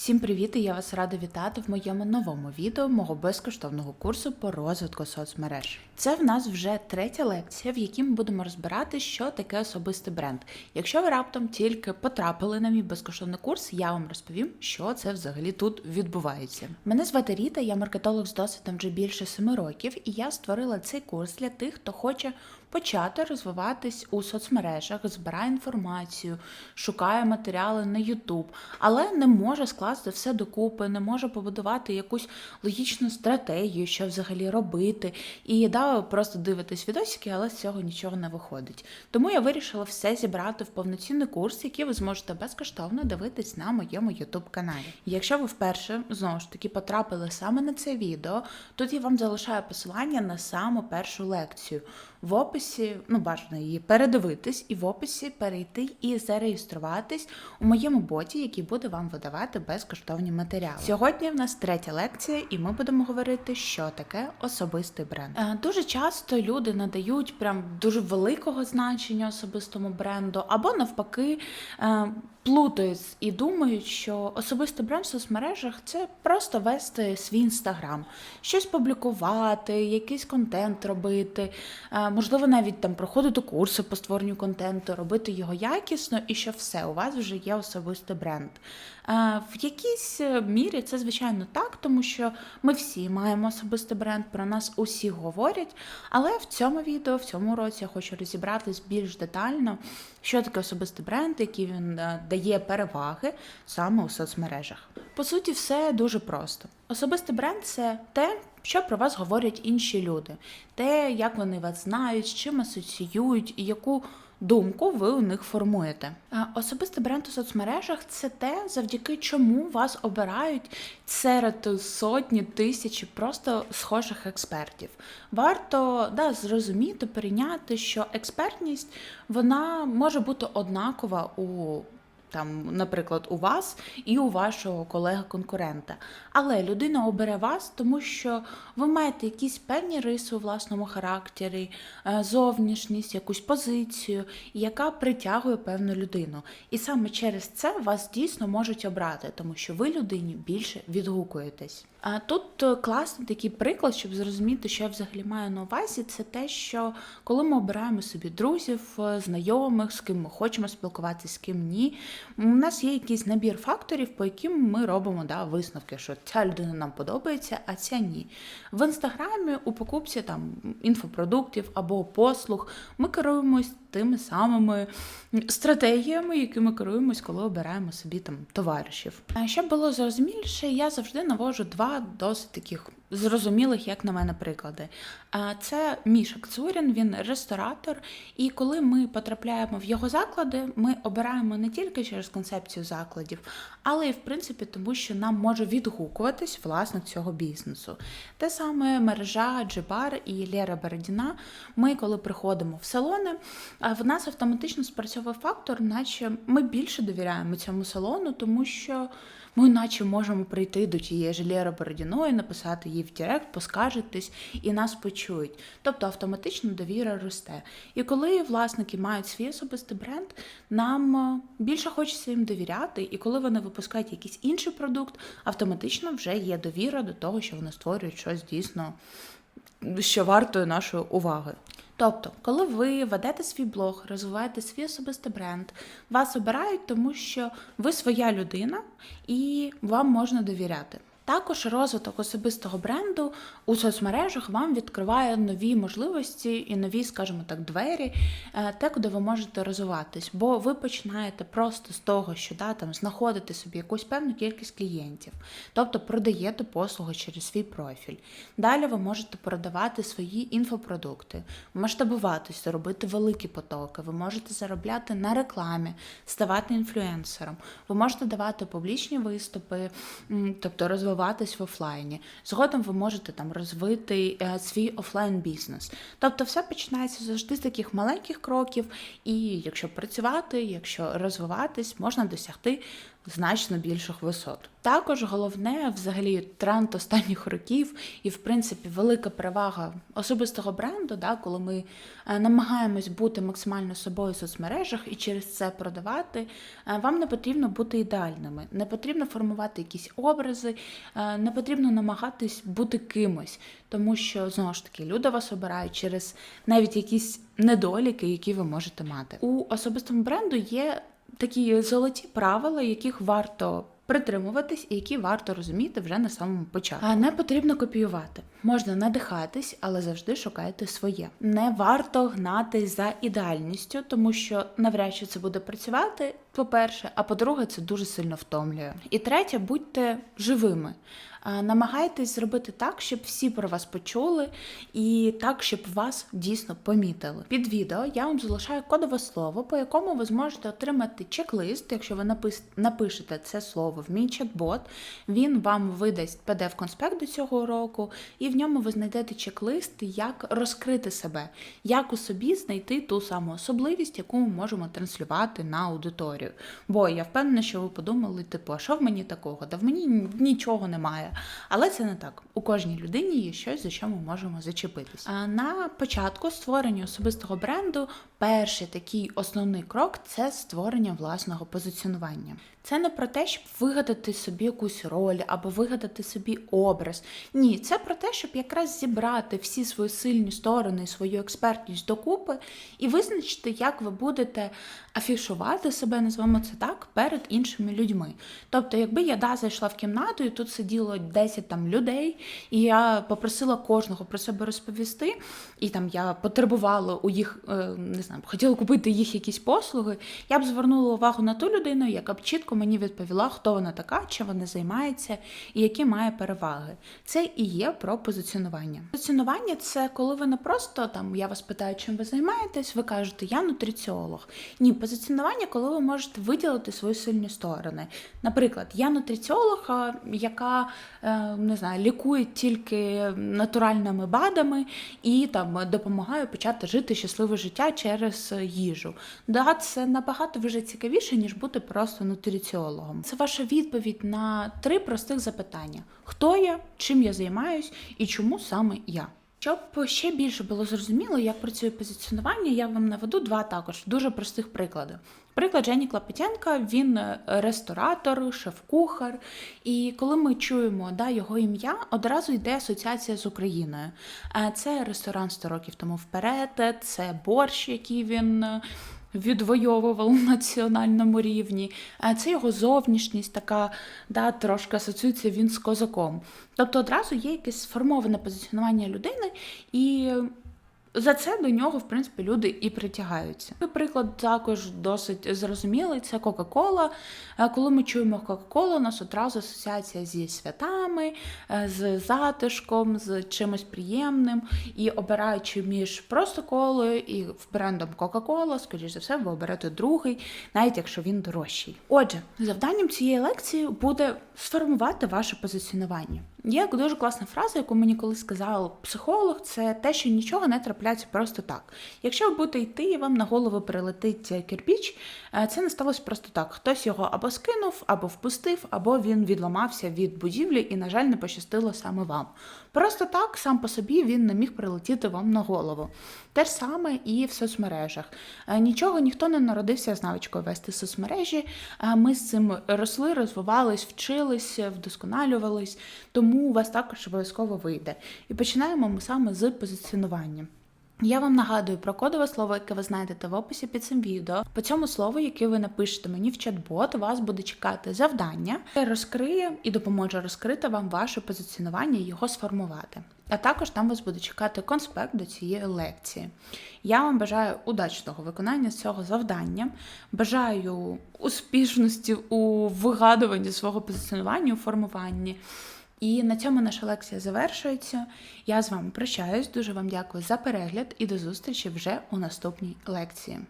Всім привіт! і Я вас рада вітати в моєму новому відео мого безкоштовного курсу по розвитку соцмереж. Це в нас вже третя лекція, в якій ми будемо розбирати, що таке особистий бренд. Якщо ви раптом тільки потрапили на мій безкоштовний курс, я вам розповім, що це взагалі тут відбувається. Мене звати Ріта, я маркетолог з досвідом вже більше семи років, і я створила цей курс для тих, хто хоче почати розвиватись у соцмережах, збирає інформацію, шукає матеріали на YouTube, але не може скласти все докупи, не може побудувати якусь логічну стратегію, що взагалі робити. І да, просто дивитесь відосики, але з цього нічого не виходить. Тому я вирішила все зібрати в повноцінний курс, який ви зможете безкоштовно дивитись на моєму YouTube каналі. Якщо ви вперше знову ж таки потрапили саме на це відео, тут я вам залишаю посилання на саму першу лекцію. В описі, ну бажано її передивитись, і в описі перейти і зареєструватись у моєму боті, який буде вам видавати безкоштовні матеріали. Сьогодні в нас третя лекція, і ми будемо говорити, що таке особистий бренд. Е, Дуже часто люди надають прям дуже великого значення особистому бренду, або навпаки. е, Плутають і думають, що особистий бренд в соцмережах це просто вести свій інстаграм, щось публікувати, якийсь контент робити, е, можливо, навіть там проходити курси по створенню контенту, робити його якісно, і що все у вас вже є особистий бренд. В якійсь е, мірі це звичайно так, тому що ми всі маємо особистий бренд, про нас усі говорять. Але в цьому відео, в цьому році я хочу розібратись більш детально, що таке особистий бренд, які він е, дає переваги саме у соцмережах. По суті, все дуже просто. Особистий бренд це те, що про вас говорять інші люди, те, як вони вас знають, з чим асоціюють і яку думку ви у них формуєте. Особистий бренд у соцмережах це те, завдяки чому вас обирають серед сотні тисячі просто схожих експертів. Варто да, зрозуміти, прийняти, що експертність вона може бути однакова у там, наприклад, у вас і у вашого колеги-конкурента. Але людина обере вас, тому що ви маєте якісь певні риси у власному характері, е, зовнішність, якусь позицію, яка притягує певну людину. І саме через це вас дійсно можуть обрати, тому що ви людині більше відгукуєтесь. А тут е, класний такий приклад, щоб зрозуміти, що я взагалі маю на увазі, це те, що коли ми обираємо собі друзів, е, знайомих, з ким ми хочемо спілкуватися, з ким ні, у нас є якийсь набір факторів, по яким ми робимо да, висновки, що ця людина нам подобається, а ця ні. В інстаграмі у покупці там інфопродуктів або послуг ми керуємось тими самими стратегіями, якими керуємось, коли обираємо собі там товаришів. А щоб було зрозуміліше, я завжди навожу два досить таких зрозумілих, як на мене, приклади. Це Міша Кцурін, він ресторатор. І коли ми потрапляємо в його заклади, ми обираємо не тільки через концепцію закладів, але й в принципі тому, що нам може відгукуватись власник цього бізнесу. Те саме мережа Джибар і Лера Бородіна. Ми, коли приходимо в салони, в нас автоматично спрацьовує фактор, наче ми більше довіряємо цьому салону, тому що ми наче можемо прийти до тієї ж Бородіної, написати їй в Директ, поскаржитись і нас почують. Тобто автоматично довіра росте. І коли власники мають свій особистий бренд, нам е, більше хочеться їм довіряти, і коли вони випускають якийсь інший продукт, автоматично вже є довіра до того, що вони створюють щось дійсно, що вартує нашої уваги. Тобто, коли ви ведете свій блог, розвиваєте свій особистий бренд, вас обирають, тому що ви своя людина і вам можна довіряти. Також розвиток особистого бренду у соцмережах вам відкриває нові можливості і нові, скажімо так, двері, е, те, куди ви можете розвиватись. Бо ви починаєте просто з того, що да, там знаходити собі якусь певну кількість клієнтів, тобто продаєте послуги через свій профіль. Далі ви можете продавати свої інфопродукти, масштабуватися, робити великі потоки, ви можете заробляти на рекламі, ставати інфлюенсером, ви можете давати публічні виступи, тобто розвиватись в офлайні. Згодом ви можете там розвити е, свій офлайн бізнес. Тобто, все починається завжди з таких маленьких кроків, і якщо працювати, якщо розвиватись, можна досягти значно більших висот. Також головне, взагалі, тренд останніх років, і в принципі велика перевага особистого бренду, да, коли ми е, намагаємось бути максимально собою в соцмережах і через це продавати. е, Вам не потрібно бути ідеальними, не потрібно формувати якісь образи, не потрібно намагатись бути кимось, тому що знову ж таки люди вас обирають через навіть якісь недоліки, які ви можете мати. У особистому бренду є такі золоті правила, яких варто притримуватись і які варто розуміти вже на самому початку. А не потрібно копіювати. Можна надихатись, але завжди шукайте своє. Не варто гнати за ідеальністю, тому що навряд чи це буде працювати. По-перше, а по-друге, це дуже сильно втомлює. І третє, будьте живими. Намагайтесь зробити так, щоб всі про вас почули, і так, щоб вас дійсно помітили. Під відео я вам залишаю кодове слово, по якому ви зможете отримати чек-лист. Якщо ви напис... напишете це слово в мій чат-бот, він вам видасть PDF-конспект до цього уроку, і в ньому ви знайдете чек-лист, як розкрити себе, як у собі знайти ту саму особливість, яку ми можемо транслювати на аудиторію. Бо я впевнена, що ви подумали, типу, а що в мені такого? Да в мені нічого немає. Але це не так. У кожній людині є щось, за що ми можемо зачепитись. А на початку створення особистого бренду перший такий основний крок це створення власного позиціонування. Це не про те, щоб вигадати собі якусь роль або вигадати собі образ. Ні, це про те, щоб якраз зібрати всі свої сильні сторони, свою експертність докупи і визначити, як ви будете афішувати себе, називаємо це так, перед іншими людьми. Тобто, якби я да, зайшла в кімнату, і тут сиділо 10 там людей, і я попросила кожного про себе розповісти, і там я потребувала у їх, е, не знаю, хотіла купити їх якісь послуги, я б звернула увагу на ту людину, яка б чітко мені відповіла, хто вона така, чим вона займається і які має переваги. Це і є про позиціонування. Позиціонування це коли ви не просто там я вас питаю, чим ви займаєтесь, ви кажете, я нутриціолог. Ні, позиціонування, коли ви можете виділити свої сильні сторони. Наприклад, я нутриціолог, яка не знаю, лікує тільки натуральними БАДами і там допомагає почати жити щасливе життя через їжу. Да, це набагато вже цікавіше, ніж бути просто нутриціологом. Це ваша відповідь на три простих запитання: хто я, чим я займаюсь і чому саме я. Щоб ще більше було зрозуміло, як працює позиціонування, я вам наведу два також дуже простих приклади. Приклад Жені Клопотенка, він е, ресторатор, шеф-кухар. І коли ми чуємо да, його ім'я, одразу йде асоціація з Україною. Е, Це ресторан 100 років тому вперед, це борщ, який він. Відвоював на національному рівні. Це його зовнішність, така да, трошки асоціюється він з козаком. Тобто одразу є якесь сформоване позиціонування людини, і за це до нього, в принципі, люди і притягаються. Приклад також досить зрозумілий. Це Кока-Кола. Е, Коли ми чуємо Кока-Колу, у нас одразу асоціація зі святами, е, з затишком, з чимось приємним. І обираючи між просто колою і брендом Кока-Кола, скоріш за все, ви оберете другий, навіть якщо він дорожчий. Отже, завданням цієї лекції буде сформувати ваше позиціонування. Є дуже класна фраза, яку мені колись сказав психолог, це те, що нічого не трапляється просто так. Якщо ви будете йти і вам на голову прилетить кирпіч, е, це не сталося просто так. Хтось його або скинув, або впустив, або він відламався від будівлі і, на жаль, не пощастило саме вам. Просто так, сам по собі, він не міг прилетіти вам на голову. Те ж саме і в соцмережах. Е, Нічого ніхто не народився з навичкою вести соцмережі. Е, Ми з цим росли, розвивались, вчились, вдосконалювались, тому у вас також обов'язково вийде. І починаємо ми саме з позиціонування. Я вам нагадую про кодове слово, яке ви знайдете в описі під цим відео. По цьому слову, яке ви напишете мені в чат-бот, вас буде чекати завдання, яке розкриє і допоможе розкрити вам ваше позиціонування і його сформувати. А також там вас буде чекати конспект до цієї лекції. Я вам бажаю удачного виконання цього завдання. Бажаю успішності у вигадуванні свого позиціонування у формуванні. І на цьому наша лекція завершується. Я з вами прощаюсь. Дуже вам дякую за перегляд і до зустрічі вже у наступній лекції.